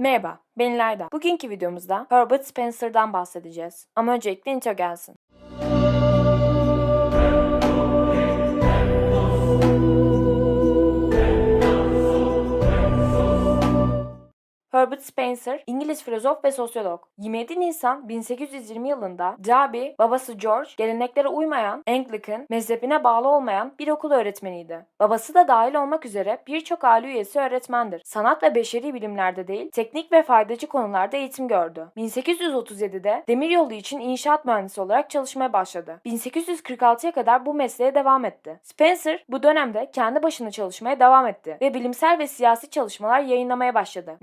Merhaba, ben İlayda. Bugünkü videomuzda Herbert Spencer'dan bahsedeceğiz. Ama öncelikle intro gelsin. Herbert Spencer, İngiliz filozof ve sosyolog. 27 Nisan 1820 yılında Derby, babası George, geleneklere uymayan, Anglican, mezhebine bağlı olmayan bir okul öğretmeniydi. Babası da dahil olmak üzere birçok aile üyesi öğretmendir. Sanat ve beşeri bilimlerde değil, teknik ve faydacı konularda eğitim gördü. 1837'de demiryolu için inşaat mühendisi olarak çalışmaya başladı. 1846'ya kadar bu mesleğe devam etti. Spencer bu dönemde kendi başına çalışmaya devam etti ve bilimsel ve siyasi çalışmalar yayınlamaya başladı.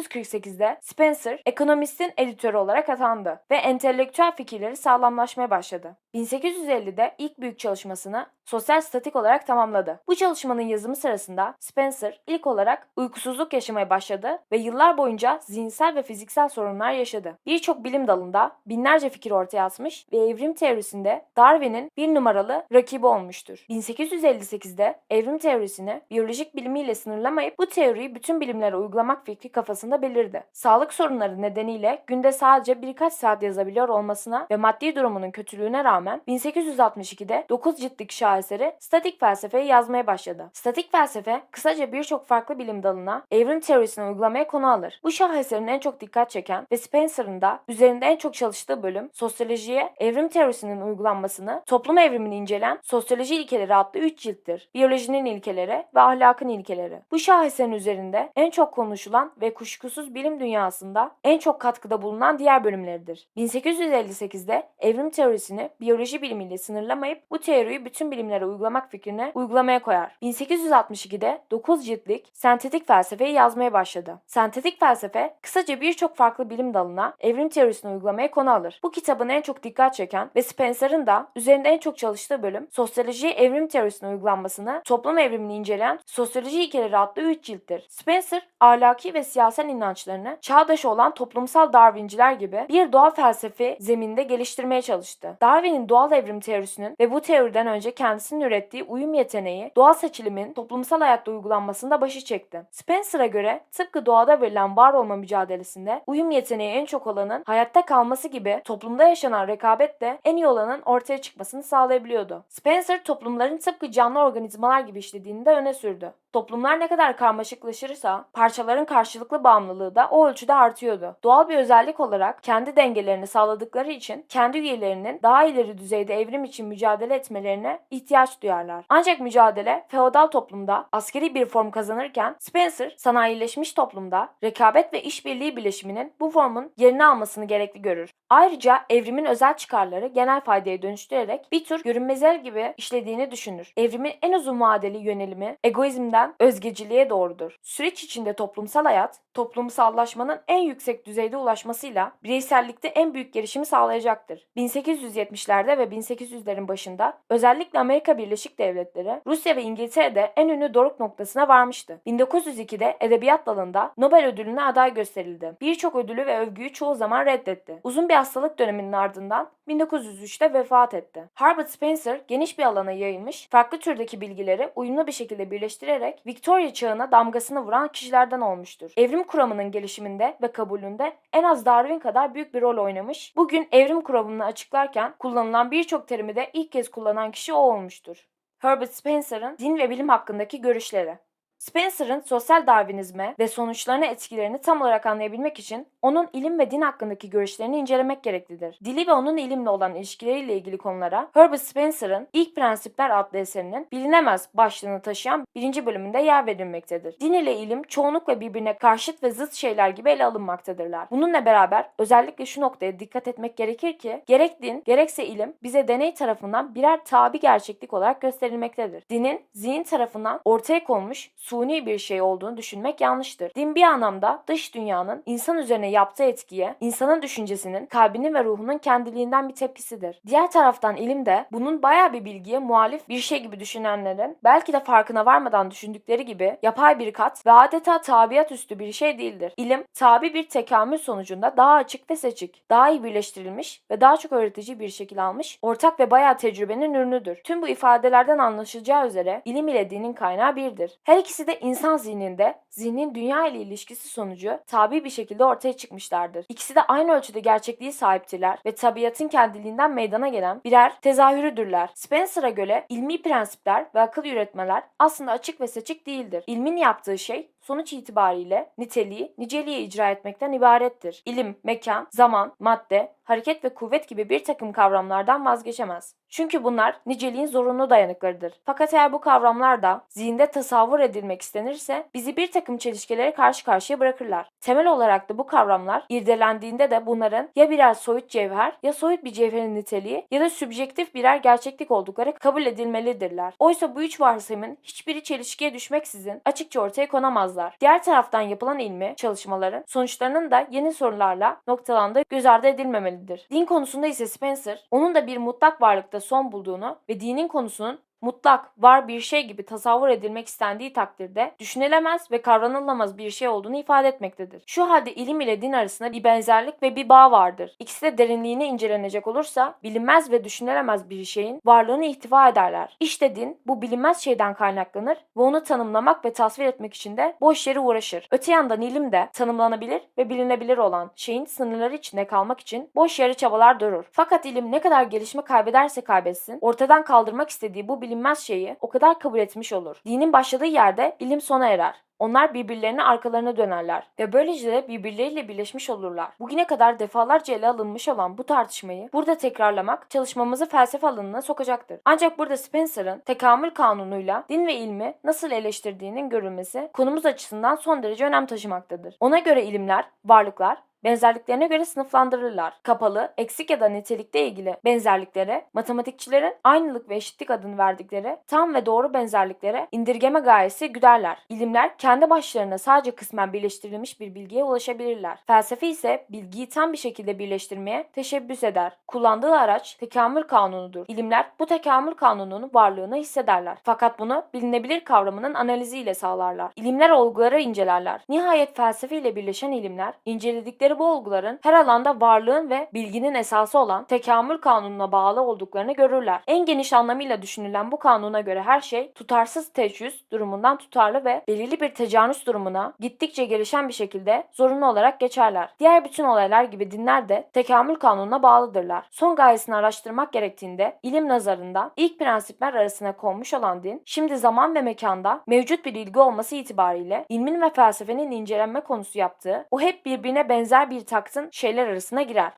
1848'de Spencer ekonomistin editörü olarak atandı ve entelektüel fikirleri sağlamlaşmaya başladı. 1850'de ilk büyük çalışmasını sosyal statik olarak tamamladı. Bu çalışmanın yazımı sırasında Spencer ilk olarak uykusuzluk yaşamaya başladı ve yıllar boyunca zihinsel ve fiziksel sorunlar yaşadı. Birçok bilim dalında binlerce fikir ortaya atmış ve evrim teorisinde Darwin'in bir numaralı rakibi olmuştur. 1858'de evrim teorisini biyolojik bilimiyle sınırlamayıp bu teoriyi bütün bilimlere uygulamak fikri kafasında belirdi. Sağlık sorunları nedeniyle günde sadece birkaç saat yazabiliyor olmasına ve maddi durumunun kötülüğüne rağmen 1862'de 9 ciltlik şaheseri statik felsefeyi yazmaya başladı. Statik felsefe kısaca birçok farklı bilim dalına evrim teorisini uygulamaya konu alır. Bu şaheserin en çok dikkat çeken ve Spencer'ın da üzerinde en çok çalıştığı bölüm sosyolojiye evrim teorisinin uygulanmasını, toplum evrimini incelen Sosyoloji ilkeleri adlı 3 cilttir. Biyolojinin ilkeleri ve ahlakın ilkeleri. Bu şaheserin üzerinde en çok konuşulan ve kuşkusuz bilim dünyasında en çok katkıda bulunan diğer bölümleridir. 1858'de evrim teorisini biyoloji bilimiyle sınırlamayıp bu teoriyi bütün bilimlere uygulamak fikrini uygulamaya koyar. 1862'de 9 ciltlik sentetik felsefeyi yazmaya başladı. Sentetik felsefe kısaca birçok farklı bilim dalına evrim teorisini uygulamaya konu alır. Bu kitabın en çok dikkat çeken ve Spencer'ın da üzerinde en çok çalıştığı bölüm sosyolojiye evrim teorisine uygulanmasını, toplum evrimini inceleyen Sosyoloji ilkeleri adlı 3 cilttir. Spencer ahlaki ve siyasal inançlarını çağdaş olan toplumsal Darwinciler gibi bir doğa felsefi zeminde geliştirmeye çalıştı. Darwin'in doğal evrim teorisinin ve bu teoriden önce kendisinin ürettiği uyum yeteneği doğal seçilimin toplumsal hayatta uygulanmasında başı çekti. Spencer'a göre tıpkı doğada verilen var olma mücadelesinde uyum yeteneği en çok olanın hayatta kalması gibi toplumda yaşanan rekabet de en iyi olanın ortaya çıkmasını sağlayabiliyordu. Spencer toplumların tıpkı canlı organizmalar gibi işlediğini de öne sürdü. Toplumlar ne kadar karmaşıklaşırsa parçaların karşılıklı bağımlılığı da o ölçüde artıyordu. Doğal bir özellik olarak kendi dengelerini sağladıkları için kendi üyelerinin daha ileri düzeyde evrim için mücadele etmelerine ihtiyaç duyarlar. Ancak mücadele feodal toplumda askeri bir form kazanırken Spencer sanayileşmiş toplumda rekabet ve işbirliği bileşiminin bu formun yerini almasını gerekli görür. Ayrıca evrimin özel çıkarları genel faydaya dönüştürerek bir tür görünmezler gibi işlediğini düşünür. Evrimin en uzun vadeli yönelimi egoizmden özgeciliğe doğrudur. Süreç içinde toplumsal hayat, toplumsallaşmanın en yüksek düzeyde ulaşmasıyla bireysellikte en büyük gelişimi sağlayacaktır. 1870'lerde ve 1800'lerin başında özellikle Amerika Birleşik Devletleri, Rusya ve İngiltere'de en ünlü doruk noktasına varmıştı. 1902'de edebiyat dalında Nobel ödülüne aday gösterildi. Birçok ödülü ve övgüyü çoğu zaman reddetti. Uzun bir hastalık döneminin ardından 1903'te vefat etti. Herbert Spencer geniş bir alana yayılmış, farklı türdeki bilgileri uyumlu bir şekilde birleştirerek Victoria çağına damgasını vuran kişilerden olmuştur. Evrim kuramının gelişiminde ve kabulünde en az Darwin kadar büyük bir rol oynamış. Bugün evrim kuramını açıklarken kullanılan birçok terimi de ilk kez kullanan kişi o olmuştur. Herbert Spencer'ın din ve bilim hakkındaki görüşleri Spencer'ın sosyal Darwinizme ve sonuçlarına etkilerini tam olarak anlayabilmek için onun ilim ve din hakkındaki görüşlerini incelemek gereklidir. Dili ve onun ilimle olan ilişkileriyle ilgili konulara Herbert Spencer'ın İlk Prensipler adlı eserinin bilinemez başlığını taşıyan birinci bölümünde yer verilmektedir. Din ile ilim çoğunlukla birbirine karşıt ve zıt şeyler gibi ele alınmaktadırlar. Bununla beraber özellikle şu noktaya dikkat etmek gerekir ki gerek din gerekse ilim bize deney tarafından birer tabi gerçeklik olarak gösterilmektedir. Dinin zihin tarafından ortaya konmuş suni bir şey olduğunu düşünmek yanlıştır. Din bir anlamda dış dünyanın insan üzerine yaptığı etkiye, insanın düşüncesinin, kalbinin ve ruhunun kendiliğinden bir tepkisidir. Diğer taraftan ilim de bunun baya bir bilgiye muhalif bir şey gibi düşünenlerin belki de farkına varmadan düşündükleri gibi yapay bir kat ve adeta tabiat üstü bir şey değildir. İlim tabi bir tekamül sonucunda daha açık ve seçik, daha iyi birleştirilmiş ve daha çok öğretici bir şekil almış, ortak ve bayağı tecrübenin ürünüdür. Tüm bu ifadelerden anlaşılacağı üzere ilim ile dinin kaynağı birdir. Her ikisi İkisi de insan zihninde, zihnin dünya ile ilişkisi sonucu tabi bir şekilde ortaya çıkmışlardır. İkisi de aynı ölçüde gerçekliği sahiptirler ve tabiatın kendiliğinden meydana gelen birer tezahürüdürler. Spencer'a göre ilmi prensipler ve akıl üretmeler aslında açık ve seçik değildir. İlmin yaptığı şey sonuç itibariyle niteliği, niceliği icra etmekten ibarettir. İlim, mekan, zaman, madde, hareket ve kuvvet gibi bir takım kavramlardan vazgeçemez. Çünkü bunlar niceliğin zorunlu dayanıklarıdır. Fakat eğer bu kavramlar da zihinde tasavvur edilmek istenirse bizi bir takım çelişkilere karşı karşıya bırakırlar. Temel olarak da bu kavramlar irdelendiğinde de bunların ya birer soyut cevher ya soyut bir cevherin niteliği ya da sübjektif birer gerçeklik oldukları kabul edilmelidirler. Oysa bu üç varsayımın hiçbiri çelişkiye düşmeksizin açıkça ortaya konamazlar. Diğer taraftan yapılan ilmi çalışmaların sonuçlarının da yeni sorularla noktalandığı göz ardı edilmemelidir. Din konusunda ise Spencer, onun da bir mutlak varlıkta son bulduğunu ve dinin konusunun mutlak, var bir şey gibi tasavvur edilmek istendiği takdirde düşünülemez ve kavranılamaz bir şey olduğunu ifade etmektedir. Şu halde ilim ile din arasında bir benzerlik ve bir bağ vardır. İkisi de derinliğine incelenecek olursa bilinmez ve düşünülemez bir şeyin varlığını ihtiva ederler. İşte din bu bilinmez şeyden kaynaklanır ve onu tanımlamak ve tasvir etmek için de boş yere uğraşır. Öte yandan ilim de tanımlanabilir ve bilinebilir olan şeyin sınırları içinde kalmak için boş yere çabalar durur. Fakat ilim ne kadar gelişme kaybederse kaybetsin ortadan kaldırmak istediği bu bilinmez şeyi o kadar kabul etmiş olur. Dinin başladığı yerde ilim sona erer. Onlar birbirlerine arkalarına dönerler ve böylece de birbirleriyle birleşmiş olurlar. Bugüne kadar defalarca ele alınmış olan bu tartışmayı burada tekrarlamak çalışmamızı felsefe alanına sokacaktır. Ancak burada Spencer'ın tekamül kanunuyla din ve ilmi nasıl eleştirdiğinin görülmesi konumuz açısından son derece önem taşımaktadır. Ona göre ilimler, varlıklar benzerliklerine göre sınıflandırırlar. Kapalı, eksik ya da nitelikte ilgili benzerliklere, matematikçilerin aynılık ve eşitlik adını verdikleri tam ve doğru benzerliklere indirgeme gayesi güderler. İlimler kendi başlarına sadece kısmen birleştirilmiş bir bilgiye ulaşabilirler. Felsefe ise bilgiyi tam bir şekilde birleştirmeye teşebbüs eder. Kullandığı araç tekamül kanunudur. İlimler bu tekamül kanununun varlığını hissederler. Fakat bunu bilinebilir kavramının analiziyle sağlarlar. İlimler olguları incelerler. Nihayet felsefe ile birleşen ilimler inceledikleri bu olguların her alanda varlığın ve bilginin esası olan tekamül kanununa bağlı olduklarını görürler. En geniş anlamıyla düşünülen bu kanuna göre her şey tutarsız teçhüz durumundan tutarlı ve belirli bir tecanüs durumuna gittikçe gelişen bir şekilde zorunlu olarak geçerler. Diğer bütün olaylar gibi dinler de tekamül kanununa bağlıdırlar. Son gayesini araştırmak gerektiğinde ilim nazarında ilk prensipler arasına konmuş olan din, şimdi zaman ve mekanda mevcut bir ilgi olması itibariyle ilmin ve felsefenin incelenme konusu yaptığı o hep birbirine benzer bir taktın şeyler arasına girer.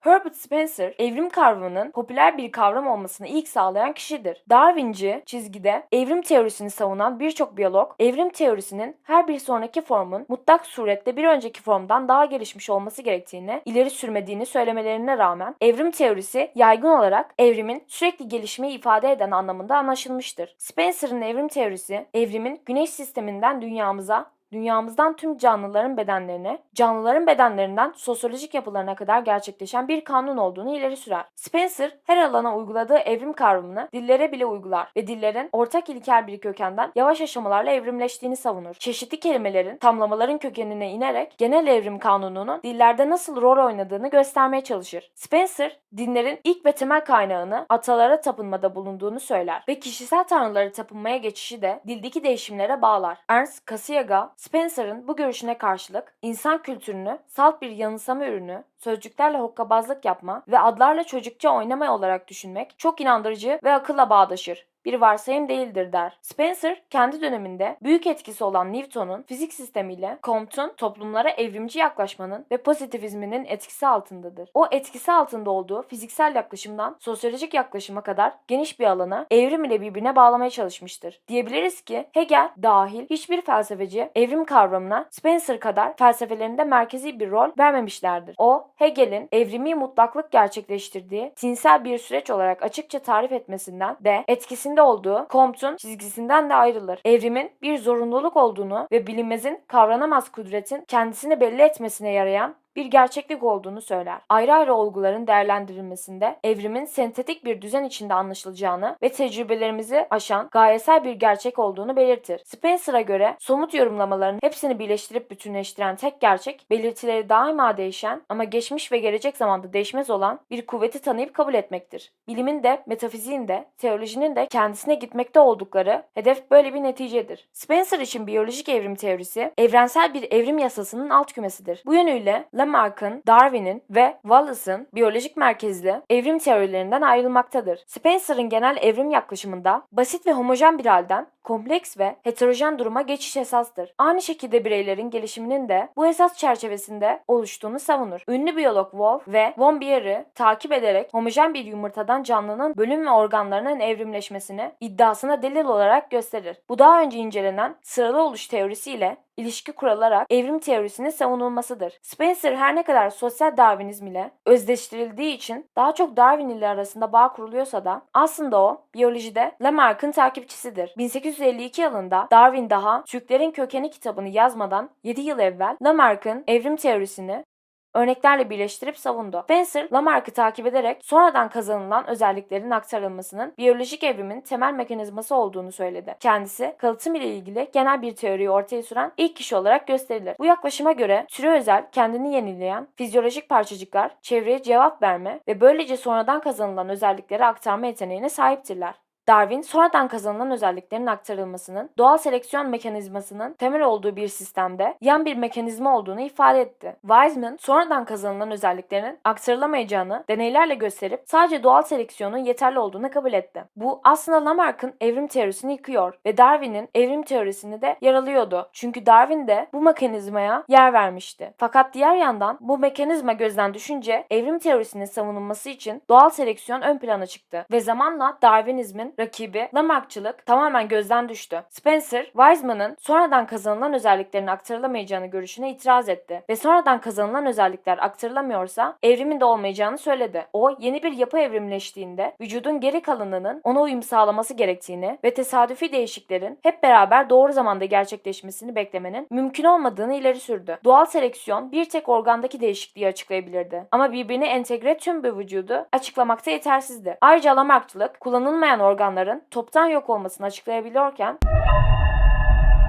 Herbert Spencer, evrim kavramının popüler bir kavram olmasını ilk sağlayan kişidir. Darwinci çizgide evrim teorisini savunan birçok biyolog, evrim teorisinin her bir sonraki formun mutlak surette bir önceki formdan daha gelişmiş olması gerektiğini ileri sürmediğini söylemelerine rağmen evrim teorisi yaygın olarak evrimin sürekli gelişmeyi ifade eden anlamında anlaşılmıştır. Spencer'ın evrim teorisi, evrimin güneş sisteminden dünyamıza dünyamızdan tüm canlıların bedenlerine, canlıların bedenlerinden sosyolojik yapılarına kadar gerçekleşen bir kanun olduğunu ileri sürer. Spencer her alana uyguladığı evrim kavramını dillere bile uygular ve dillerin ortak ilkel bir kökenden yavaş aşamalarla evrimleştiğini savunur. Çeşitli kelimelerin, tamlamaların kökenine inerek genel evrim kanununun dillerde nasıl rol oynadığını göstermeye çalışır. Spencer, dinlerin ilk ve temel kaynağını atalara tapınmada bulunduğunu söyler ve kişisel tanrılara tapınmaya geçişi de dildeki değişimlere bağlar. Ernst Cassiaga, Spencer'ın bu görüşüne karşılık insan kültürünü salt bir yanılsama ürünü, sözcüklerle hokkabazlık yapma ve adlarla çocukça oynama olarak düşünmek çok inandırıcı ve akılla bağdaşır bir varsayım değildir der. Spencer kendi döneminde büyük etkisi olan Newton'un fizik sistemiyle Comte'un toplumlara evrimci yaklaşmanın ve pozitivizminin etkisi altındadır. O etkisi altında olduğu fiziksel yaklaşımdan sosyolojik yaklaşıma kadar geniş bir alanı evrim ile birbirine bağlamaya çalışmıştır. Diyebiliriz ki Hegel dahil hiçbir felsefeci evrim kavramına Spencer kadar felsefelerinde merkezi bir rol vermemişlerdir. O Hegel'in evrimi mutlaklık gerçekleştirdiği tinsel bir süreç olarak açıkça tarif etmesinden ve etkisinde olduğu Comte'un çizgisinden de ayrılır. Evrimin bir zorunluluk olduğunu ve bilinmezin kavranamaz kudretin kendisini belli etmesine yarayan bir gerçeklik olduğunu söyler. Ayrı ayrı olguların değerlendirilmesinde evrimin sentetik bir düzen içinde anlaşılacağını ve tecrübelerimizi aşan gayesel bir gerçek olduğunu belirtir. Spencer'a göre somut yorumlamaların hepsini birleştirip bütünleştiren tek gerçek, belirtileri daima değişen ama geçmiş ve gelecek zamanda değişmez olan bir kuvveti tanıyıp kabul etmektir. Bilimin de, metafiziğin de, teolojinin de kendisine gitmekte oldukları hedef böyle bir neticedir. Spencer için biyolojik evrim teorisi, evrensel bir evrim yasasının alt kümesidir. Bu yönüyle Lamarck'ın, Darwin'in ve Wallace'ın biyolojik merkezli evrim teorilerinden ayrılmaktadır. Spencer'ın genel evrim yaklaşımında basit ve homojen bir halden kompleks ve heterojen duruma geçiş esastır. Aynı şekilde bireylerin gelişiminin de bu esas çerçevesinde oluştuğunu savunur. Ünlü biyolog Wolf ve von Bier'i takip ederek homojen bir yumurtadan canlının bölüm ve organlarının evrimleşmesini iddiasına delil olarak gösterir. Bu daha önce incelenen sıralı oluş teorisiyle ilişki kurularak evrim teorisinin savunulmasıdır. Spencer her ne kadar sosyal Darwinizm ile özdeştirildiği için daha çok Darwin ile arasında bağ kuruluyorsa da aslında o biyolojide Lamarck'ın takipçisidir. 1852 yılında Darwin daha Türklerin Kökeni kitabını yazmadan 7 yıl evvel Lamarck'ın evrim teorisini örneklerle birleştirip savundu. Spencer, Lamarck'ı takip ederek sonradan kazanılan özelliklerin aktarılmasının biyolojik evrimin temel mekanizması olduğunu söyledi. Kendisi, kalıtım ile ilgili genel bir teoriyi ortaya süren ilk kişi olarak gösterilir. Bu yaklaşıma göre türe özel, kendini yenileyen fizyolojik parçacıklar çevreye cevap verme ve böylece sonradan kazanılan özellikleri aktarma yeteneğine sahiptirler. Darwin, sonradan kazanılan özelliklerin aktarılmasının doğal seleksiyon mekanizmasının temel olduğu bir sistemde yan bir mekanizma olduğunu ifade etti. Weizmann, sonradan kazanılan özelliklerin aktarılamayacağını deneylerle gösterip sadece doğal seleksiyonun yeterli olduğunu kabul etti. Bu aslında Lamarck'ın evrim teorisini yıkıyor ve Darwin'in evrim teorisini de yaralıyordu. Çünkü Darwin de bu mekanizmaya yer vermişti. Fakat diğer yandan bu mekanizma gözden düşünce evrim teorisinin savunulması için doğal seleksiyon ön plana çıktı ve zamanla Darwinizmin rakibi Lamarckçılık tamamen gözden düştü. Spencer, Weizmann'ın sonradan kazanılan özelliklerin aktarılamayacağını görüşüne itiraz etti ve sonradan kazanılan özellikler aktarılamıyorsa evrimin de olmayacağını söyledi. O, yeni bir yapı evrimleştiğinde vücudun geri kalanının ona uyum sağlaması gerektiğini ve tesadüfi değişiklerin hep beraber doğru zamanda gerçekleşmesini beklemenin mümkün olmadığını ileri sürdü. Doğal seleksiyon bir tek organdaki değişikliği açıklayabilirdi. Ama birbirine entegre tüm bir vücudu açıklamakta yetersizdi. Ayrıca Lamarckçılık kullanılmayan organ organların toptan yok olmasını açıklayabiliyorken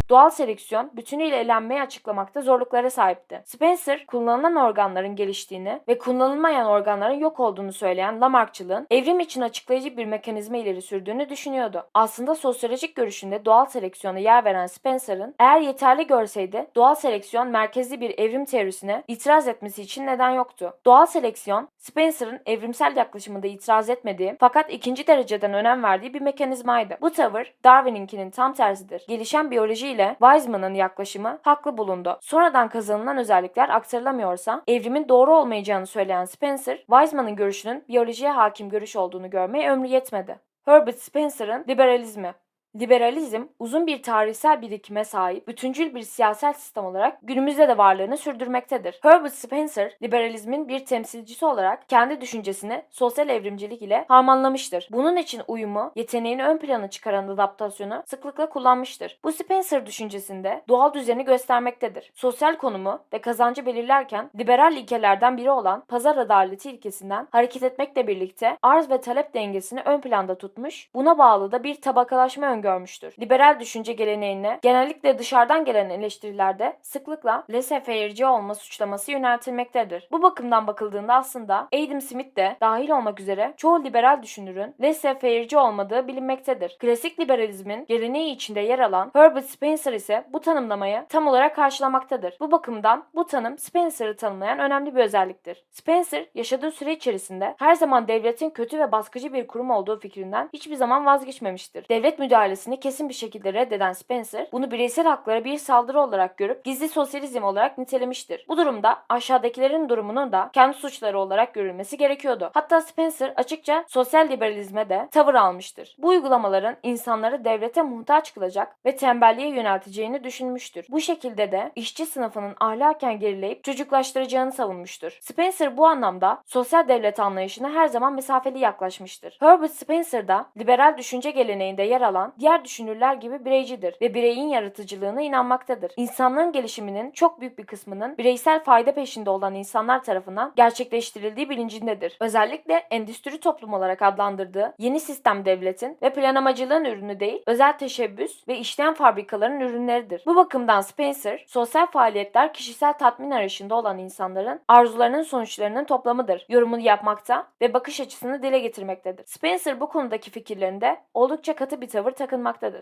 doğal seleksiyon bütünüyle elenmeyi açıklamakta zorluklara sahipti. Spencer, kullanılan organların geliştiğini ve kullanılmayan organların yok olduğunu söyleyen Lamarckçılığın evrim için açıklayıcı bir mekanizma ileri sürdüğünü düşünüyordu. Aslında sosyolojik görüşünde doğal seleksiyona yer veren Spencer'ın eğer yeterli görseydi doğal seleksiyon merkezli bir evrim teorisine itiraz etmesi için neden yoktu. Doğal seleksiyon, Spencer'ın evrimsel yaklaşımında itiraz etmediği fakat ikinci dereceden önem verdiği bir mekanizmaydı. Bu tavır Darwin'inkinin tam tersidir. Gelişen biyoloji ile ile Weizmann'ın yaklaşımı haklı bulundu. Sonradan kazanılan özellikler aktarılamıyorsa evrimin doğru olmayacağını söyleyen Spencer, Weizmann'ın görüşünün biyolojiye hakim görüş olduğunu görmeye ömrü yetmedi. Herbert Spencer'ın liberalizmi Liberalizm uzun bir tarihsel birikime sahip bütüncül bir siyasal sistem olarak günümüzde de varlığını sürdürmektedir. Herbert Spencer, liberalizmin bir temsilcisi olarak kendi düşüncesini sosyal evrimcilik ile harmanlamıştır. Bunun için uyumu, yeteneğini ön plana çıkaran adaptasyonu sıklıkla kullanmıştır. Bu Spencer düşüncesinde doğal düzeni göstermektedir. Sosyal konumu ve kazancı belirlerken liberal ilkelerden biri olan pazar adaleti ilkesinden hareket etmekle birlikte arz ve talep dengesini ön planda tutmuş, buna bağlı da bir tabakalaşma öngörmüştür. Liberal düşünce geleneğine genellikle dışarıdan gelen eleştirilerde sıklıkla laissez-faire'ci olma suçlaması yöneltilmektedir. Bu bakımdan bakıldığında aslında Adam Smith de dahil olmak üzere çoğu liberal düşünürün laissez-faire'ci olmadığı bilinmektedir. Klasik liberalizmin geleneği içinde yer alan Herbert Spencer ise bu tanımlamayı tam olarak karşılamaktadır. Bu bakımdan bu tanım Spencer'ı tanımlayan önemli bir özelliktir. Spencer yaşadığı süre içerisinde her zaman devletin kötü ve baskıcı bir kurum olduğu fikrinden hiçbir zaman vazgeçmemiştir. Devlet müdahale müdahalesini kesin bir şekilde reddeden Spencer, bunu bireysel haklara bir saldırı olarak görüp gizli sosyalizm olarak nitelemiştir. Bu durumda aşağıdakilerin durumunun da kendi suçları olarak görülmesi gerekiyordu. Hatta Spencer açıkça sosyal liberalizme de tavır almıştır. Bu uygulamaların insanları devlete muhtaç kılacak ve tembelliğe yönelteceğini düşünmüştür. Bu şekilde de işçi sınıfının ahlaken gerileyip çocuklaştıracağını savunmuştur. Spencer bu anlamda sosyal devlet anlayışına her zaman mesafeli yaklaşmıştır. Herbert Spencer da liberal düşünce geleneğinde yer alan diğer düşünürler gibi bireycidir ve bireyin yaratıcılığına inanmaktadır. İnsanlığın gelişiminin çok büyük bir kısmının bireysel fayda peşinde olan insanlar tarafından gerçekleştirildiği bilincindedir. Özellikle endüstri toplum olarak adlandırdığı yeni sistem devletin ve planlamacılığın ürünü değil, özel teşebbüs ve işleyen fabrikaların ürünleridir. Bu bakımdan Spencer, sosyal faaliyetler kişisel tatmin arayışında olan insanların arzularının sonuçlarının toplamıdır. Yorumunu yapmakta ve bakış açısını dile getirmektedir. Spencer bu konudaki fikirlerinde oldukça katı bir tavır takınmaktadır.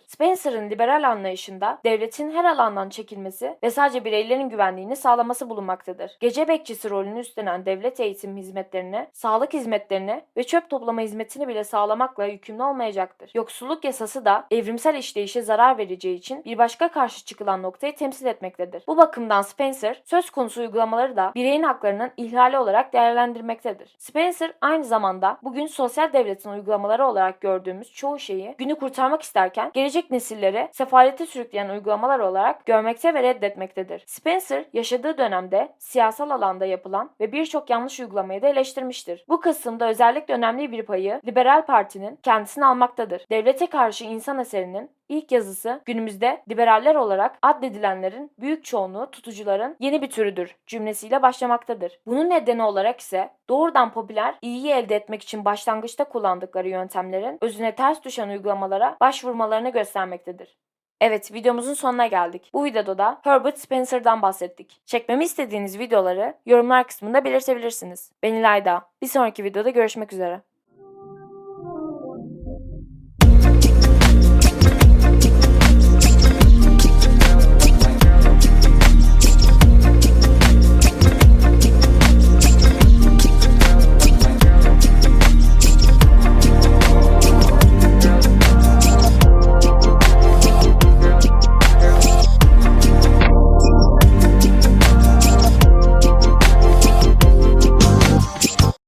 Spencer'ın liberal anlayışında devletin her alandan çekilmesi ve sadece bireylerin güvenliğini sağlaması bulunmaktadır. Gece bekçisi rolünü üstlenen devlet eğitim hizmetlerini, sağlık hizmetlerini ve çöp toplama hizmetini bile sağlamakla yükümlü olmayacaktır. Yoksulluk yasası da evrimsel işleyişe zarar vereceği için bir başka karşı çıkılan noktayı temsil etmektedir. Bu bakımdan Spencer söz konusu uygulamaları da bireyin haklarının ihlali olarak değerlendirmektedir. Spencer aynı zamanda bugün sosyal devletin uygulamaları olarak gördüğümüz çoğu şeyi günü kurtarmak isterken gelecek nesillere sefalete sürükleyen uygulamalar olarak görmekte ve reddetmektedir. Spencer yaşadığı dönemde siyasal alanda yapılan ve birçok yanlış uygulamayı da eleştirmiştir. Bu kısımda özellikle önemli bir payı Liberal Parti'nin kendisini almaktadır. Devlete karşı insan eserinin ilk yazısı günümüzde liberaller olarak addedilenlerin büyük çoğunluğu tutucuların yeni bir türüdür cümlesiyle başlamaktadır. Bunun nedeni olarak ise doğrudan popüler iyiyi elde etmek için başlangıçta kullandıkları yöntemlerin özüne ters düşen uygulamalara başvurmalarını göstermektedir. Evet videomuzun sonuna geldik. Bu videoda da Herbert Spencer'dan bahsettik. Çekmemi istediğiniz videoları yorumlar kısmında belirtebilirsiniz. Ben İlayda. Bir sonraki videoda görüşmek üzere.